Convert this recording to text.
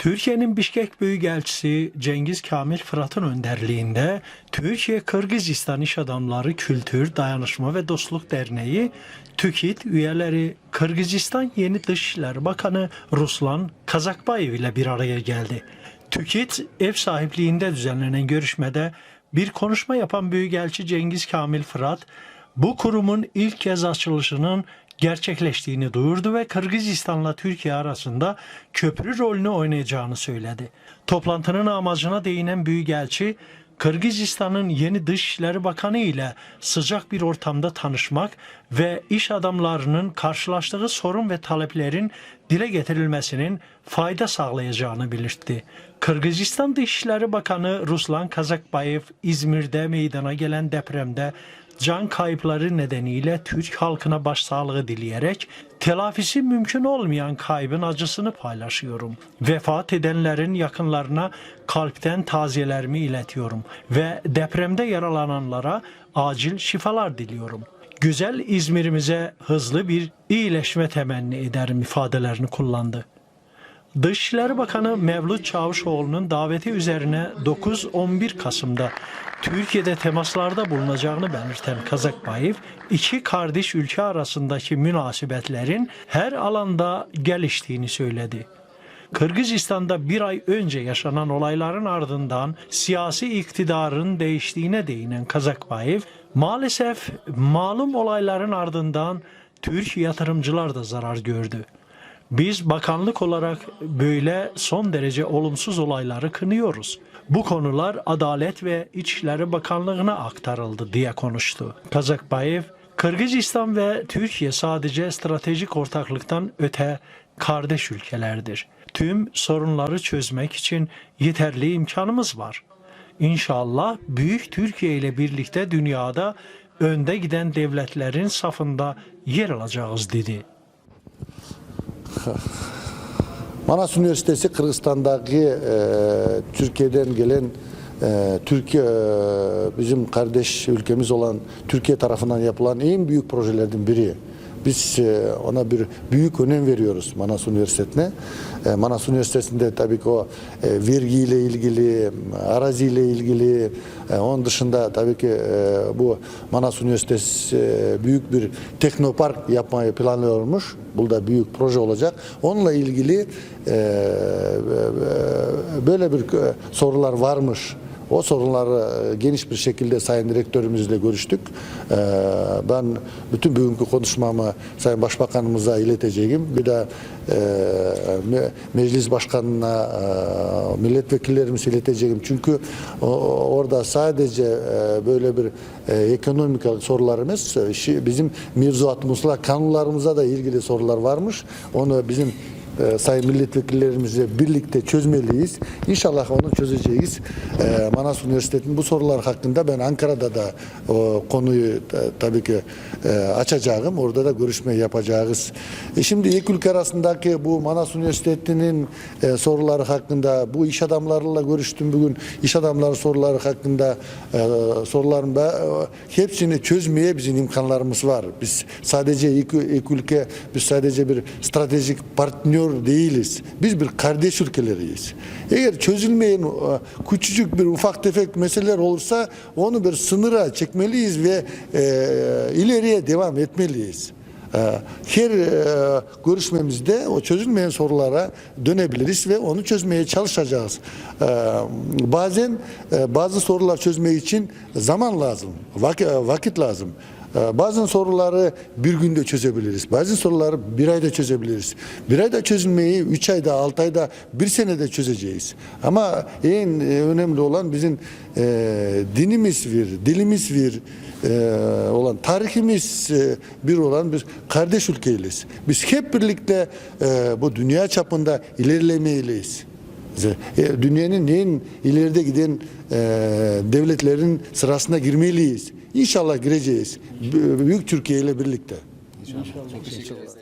Türkiye'nin Bişkek Büyükelçisi Cengiz Kamil Fırat'ın önderliğinde Türkiye-Kırgızistan İş Adamları Kültür, Dayanışma ve Dostluk Derneği TÜKİT üyeleri Kırgızistan Yeni Dışişler Bakanı Ruslan Kazakbayev ile bir araya geldi. TÜKİT ev sahipliğinde düzenlenen görüşmede bir konuşma yapan Büyükelçi Cengiz Kamil Fırat, bu kurumun ilk kez açılışının gerçekleştiğini duyurdu ve Kırgızistan'la Türkiye arasında köprü rolünü oynayacağını söyledi. Toplantının amacına değinen Büyükelçi, Kırgızistan'ın yeni Dışişleri Bakanı ile sıcak bir ortamda tanışmak ve iş adamlarının karşılaştığı sorun ve taleplerin dile getirilmesinin fayda sağlayacağını belirtti. Kırgızistan Dışişleri Bakanı Ruslan Kazakbayev İzmir'de meydana gelen depremde can kayıpları nedeniyle Türk halkına başsağlığı dileyerek telafisi mümkün olmayan kaybın acısını paylaşıyorum. Vefat edenlerin yakınlarına kalpten taziyelerimi iletiyorum ve depremde yaralananlara acil şifalar diliyorum. Güzel İzmir'imize hızlı bir iyileşme temenni ederim ifadelerini kullandı. Dışişleri Bakanı Mevlüt Çavuşoğlu'nun daveti üzerine 9-11 Kasım'da Türkiye'de temaslarda bulunacağını belirten Kazakbayev, iki kardeş ülke arasındaki münasebetlerin her alanda geliştiğini söyledi. Kırgızistan'da bir ay önce yaşanan olayların ardından siyasi iktidarın değiştiğine değinen Kazakbayev, maalesef malum olayların ardından Türk yatırımcılar da zarar gördü. Biz bakanlık olarak böyle son derece olumsuz olayları kınıyoruz. Bu konular Adalet ve İçişleri Bakanlığı'na aktarıldı diye konuştu. Kazakbayev, Kırgızistan ve Türkiye sadece stratejik ortaklıktan öte kardeş ülkelerdir. Tüm sorunları çözmek için yeterli imkanımız var. İnşallah büyük Türkiye ile birlikte dünyada önde giden devletlerin safında yer alacağız dedi. Manas Üniversitesi Kırgızistan'daki e, Türkiye'den gelen e, Türkiye e, bizim kardeş ülkemiz olan Türkiye tarafından yapılan en büyük projelerden biri. Biz e, ona bir büyük önem veriyoruz Manas Üniversitesi'ne. E, Manas Üniversitesi'nde tabii ki o e, vergiyle ilgili, araziyle ilgili, onun dışında tabii ki bu Manas Üniversitesi büyük bir teknopark yapmayı planlıyormuş. Bu da büyük proje olacak. Onunla ilgili böyle bir sorular varmış. O sorunları e, geniş bir şekilde Sayın Direktörümüzle görüştük. Ee, Ben bütün bugünkü konuşmamı Sayın Başbakanımıza ileteceğim. Bir de e, me- meclis başkanına, e, milletvekillerimize ileteceğim. Çünkü orada sadece e, böyle bir e, ekonomik sorularımız, e, bizim mevzuat musla kanunlarımıza da ilgili sorular varmış. Onu bizim e, sayın milletvekillerimizle birlikte çözmeliyiz. İnşallah onu çözeceğiz. E, Manas Üniversitesi'nin bu sorular hakkında ben Ankara'da da o konuyu e, tabii ki e, açacağım. Orada da görüşme yapacağız. E, şimdi ilk ülke arasındaki bu Manas Üniversitesi'nin e, soruları hakkında bu iş adamlarıyla görüştüm bugün. İş adamları soruları hakkında e, soruların e, hepsini çözmeye bizim imkanlarımız var. Biz sadece ilk, ilk ülke biz sadece bir stratejik partner değiliz. Biz bir kardeş ülkeleriyiz. Eğer çözülmeyen e, küçücük bir ufak tefek meseleler olursa onu bir sınıra çekmeliyiz ve e, ileriye devam etmeliyiz. E, Her e, görüşmemizde o çözülmeyen sorulara dönebiliriz ve onu çözmeye çalışacağız. Bazen bazı sorular çözmek için zaman lazım, vak- vakit lazım. Ee, Bazı soruları bir günde çözebiliriz. Bazı soruları bir ayda çözebiliriz. Bir ayda çözülmeyi üç ayda, altı ayda, bir senede çözeceğiz. Ama en e, önemli olan bizim e, dinimiz bir, dilimiz bir e, olan, tarihimiz e, bir olan bir kardeş ülkeyiz. Biz hep birlikte e, bu dünya çapında ilerlemeliyiz. E, Dünyanın en ileride giden e, devletlerin sırasına girmeliyiz. İnşallah gireceğiz. Büyük Türkiye ile birlikte. Çok teşekkür ederiz.